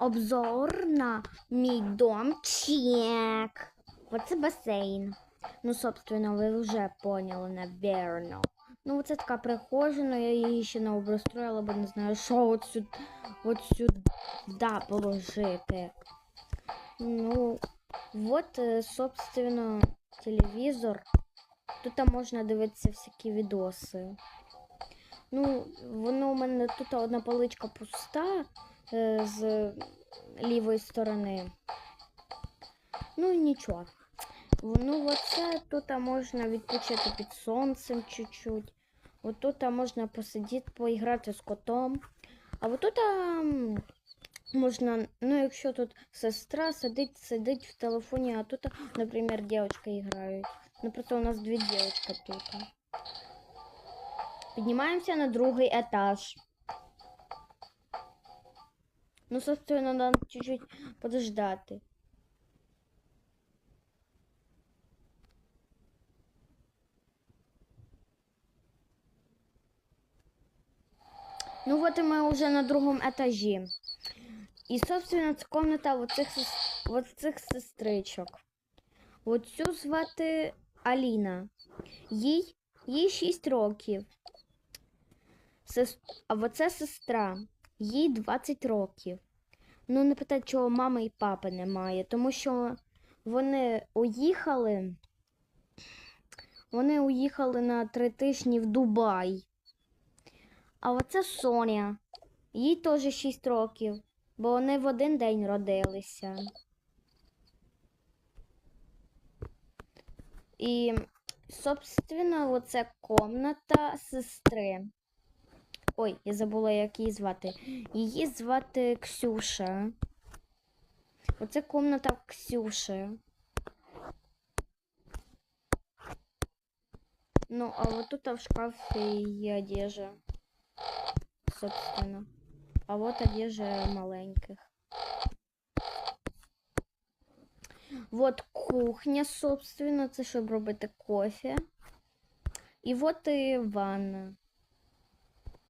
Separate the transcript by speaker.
Speaker 1: обзор на мій дом чек. Оце басейн. Ну, собственно, ви вже поняли, наверно. Ну, це така прихожа, але я її ще не обустроїла, бо не знаю, що от сюди, от сюди положити. Ну, вот, е, собственно, телевізор. Тут можна дивитися всякі відоси. Ну, воно у мене тут одна поличка пуста з лівої сторони. Ну, і нічого. Ну, оце тут можна відпочити під сонцем чуть-чуть. От тут можна посидіти, поіграти з котом. А от тут можна, ну, якщо тут сестра сидить, сидить в телефоні, а тут, наприклад, дівчинка грають. Ну, просто у нас дві дівчинки тут. Піднімаємося на другий етаж. Ну, собственно, надо чуть-чуть подождати. Ну вот и мы уже на другом этаже. И, собственно, це комната оцих, сес- оцих сестричок. Оцю звати Аліна. Їй, їй 6 років. Сес... А оце сестра. Їй 20 років. Ну, не питай, чого мами і папи немає, тому що вони уїхали. Вони уїхали на три тижні в Дубай. А оце Соня. Їй теж 6 років, бо вони в один день родилися. І, собственно, оце комната сестри. Ой, я забула, як її звати. Її звати Ксюша. Оце комната Ксюші. Ну, а вот тут в шкафе є одежа. Собственно. А вот одежа маленьких. Вот кухня, собственно, це щоб робити кофе. І вот і ванна.